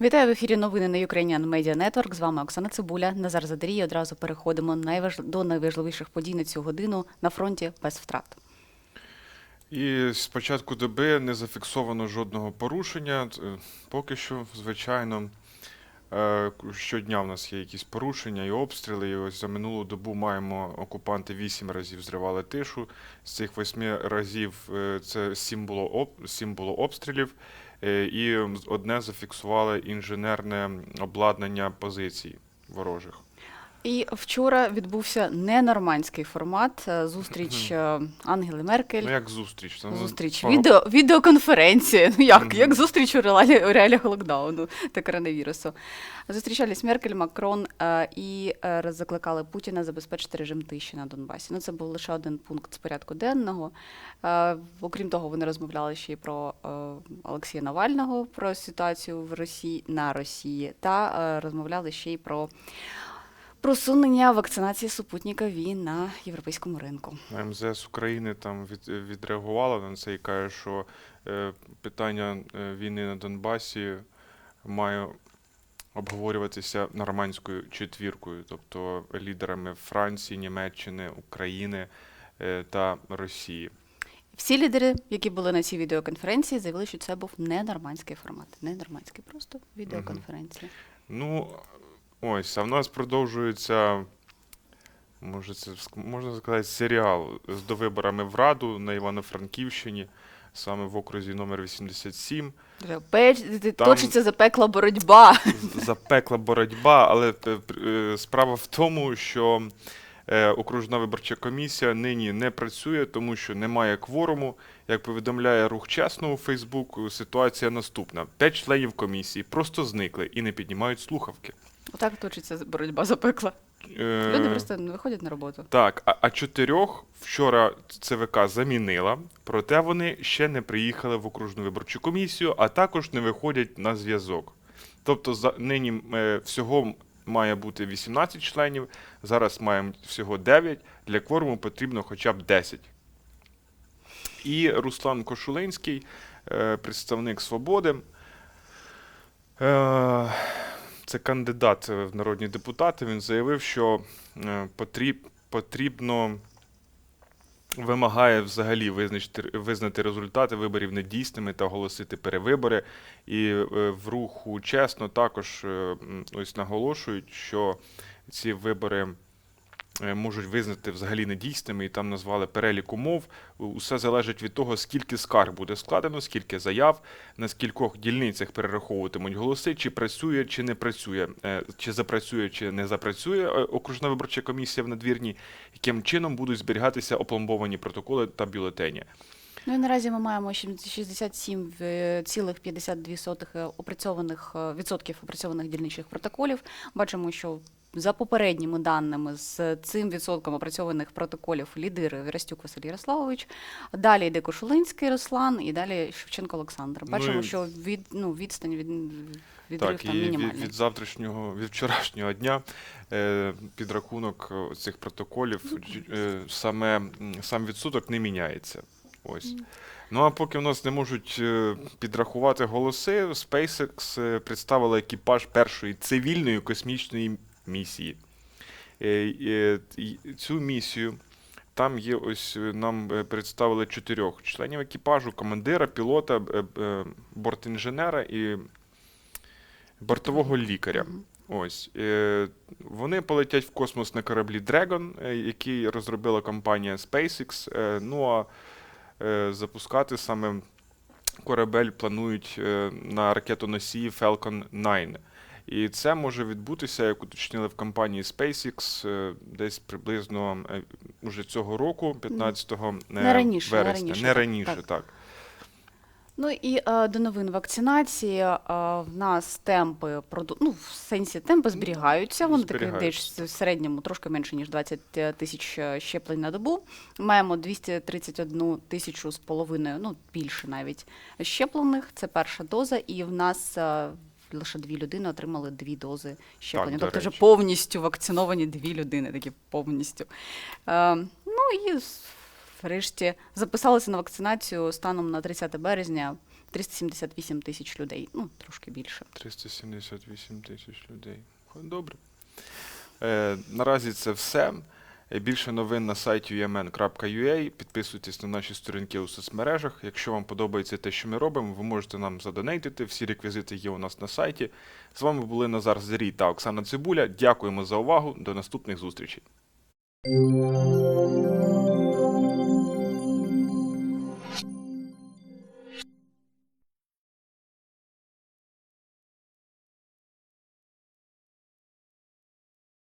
Вітаю в ефірі новини на Ukrainian Media Network. З вами Оксана Цибуля. Назар Задарій. Одразу переходимо до найважливіших подій на цю годину на фронті без втрат. І з початку доби не зафіксовано жодного порушення. Е, Поки що, звичайно, е, щодня в нас є якісь порушення і обстріли. І ось за минулу добу маємо окупанти вісім разів зривали тишу. З цих восьми разів е, це сім було, обстрілів, і одне зафіксували інженерне обладнання позицій ворожих. І вчора відбувся ненормандський формат. е, Зустріч е, Ангели Меркель. Ну, як зустріч? Це, ну, Зустріч, пара- відео, відеоконференція. Ну як, як зустріч у реалі, у реаліях локдауну та коронавірусу. Зустрічались Меркель, Макрон е, і е, роз- закликали Путіна забезпечити режим тиші на Донбасі. Ну це був лише один пункт з порядку денного. Е, окрім того, вони розмовляли ще й про е, Олексія Навального, про ситуацію в Росії на Росії, та е, розмовляли ще й про просунення вакцинації супутника ВІ на європейському ринку. МЗС України там від, відреагувала на це і каже, що е, питання е, війни на Донбасі має обговорюватися нормандською четвіркою, тобто лідерами Франції, Німеччини, України е, та Росії. Всі лідери, які були на цій відеоконференції, заявили, що це був не нормандський формат. Не нормандський, просто відеоконференція. Ну, ось, а в нас продовжується, може, це можна сказати, серіал з довиборами в Раду на Івано-Франківщині, саме в окрузі номер 87. Там- Точиться запекла боротьба. запекла боротьба, але е, справа в тому, що окружна виборча комісія нині не працює, тому що немає кворуму. Як повідомляє рух чесно у Фейсбуку, ситуація наступна: п'ять членів комісії просто зникли і не піднімають слухавки. Отак точиться боротьба запекла. Е, Люди просто не виходять на роботу. Так, а, а чотирьох вчора ЦВК замінила, проте вони ще не приїхали в окружну виборчу комісію, а також не виходять на зв'язок. Тобто за, нині е, всього має бути 18 членів, зараз маємо всього 9, для кворуму потрібно хоча б 10. І Руслан Кошулинський, е, представник Свободи. Е, це кандидат в народні депутати. Він заявив, що е, потрібно вимагає взагалі визначити, визнати результати виборів недійсними та оголосити перевибори. І е, в руху чесно також е, ось наголошують, що ці вибори. Е, Можуть визнати взагалі недійсними, і там назвали перелік умов. Усе залежить від того, скільки скарг буде складено, скільки заяв, на скількох дільницях перераховуватимуть голоси, чи працює, чи не працює, е, чи запрацює, чи не запрацює е, окружна виборча комісія в надвірні, яким чином будуть зберігатися опломбовані протоколи та бюлетені. Ну і наразі ми маємо 67,52 е, опрацьованих відсотків опрацьованих дільничних протоколів. Бачимо, що за попередніми даними з цим відсотком опрацьованих протоколів лідирує Вірастюк Василь Ярославович. Далі йде Кошулинський Руслан і далі Шевченко Олександр. Ну Бачимо, і- що від ну відстань від відрив Так, там і від, від завтрашнього, від вчорашнього дня е, підрахунок е, цих протоколів, е, саме сам відсоток не міняється. Ось. Ну а поки в нас не можуть е, підрахувати голоси, SpaceX е, представила екіпаж першої цивільної космічної місії. Е, е, Цю місію там є ось е, нам представили чотирьох членів екіпажу: командира, пілота, бортінженера і бортового лікаря. Ось вони полетять в космос на кораблі Dragon, який розробила компанія SpaceX. Ну а запускати саме корабель планують на ракетоносії Falcon 9. І це може відбутися, як уточнили в компанії SpaceX, е, десь приблизно е, уже цього року, 15 е, Не раніше, не вересня. раніше, Не раніше, так. так. Ну і е, до новин вакцинації е, в нас темпи проду... ну, в сенсі темпи зберігаються. Вони зберігаються. десь в середньому трошки менше ніж 20 тисяч е, щеплень на добу. Маємо 231 тисячу з половиною, ну більше навіть щеплених. Це перша доза, і в нас. Лише дві людини отримали дві дози щеплення. до тобто вже повністю вакциновані дві людини, такі повністю. Е, ну і врешті записалися на вакцинацію станом на 30 березня 378 тисяч людей, ну трошки більше. 378 тисяч людей. Добре. Е, наразі це все. Більше новин на сайті umn.ua. Підписуйтесь на наші сторінки у соцмережах. Якщо вам подобається те, що ми робимо, ви можете нам задонейтити. Всі реквізити є у нас на сайті. З вами були Назар Зарій та Оксана Цибуля. Дякуємо за увагу. До наступних зустрічей.